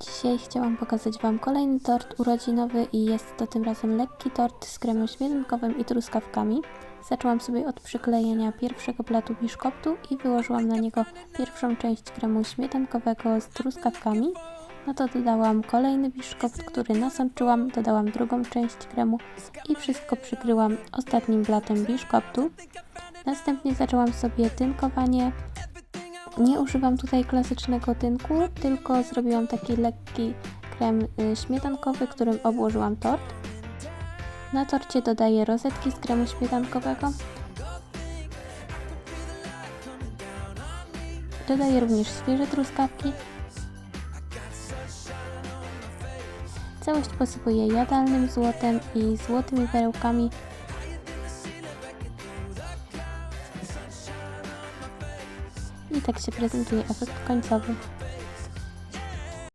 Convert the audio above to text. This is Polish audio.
Dzisiaj chciałam pokazać Wam kolejny tort urodzinowy i jest to tym razem lekki tort z kremem śmietankowym i truskawkami. Zaczęłam sobie od przyklejenia pierwszego blatu biszkoptu i wyłożyłam na niego pierwszą część kremu śmietankowego z truskawkami. No to dodałam kolejny biszkopt, który nasączyłam, dodałam drugą część kremu i wszystko przykryłam ostatnim blatem biszkoptu. Następnie zaczęłam sobie tynkowanie. Nie używam tutaj klasycznego tynku, tylko zrobiłam taki lekki krem y, śmietankowy, którym obłożyłam tort. Na torcie dodaję rozetki z kremu śmietankowego. Dodaję również świeże truskawki. Całość posypuję jadalnym złotem i złotymi perełkami. I tak się prezentuje efekt końcowy.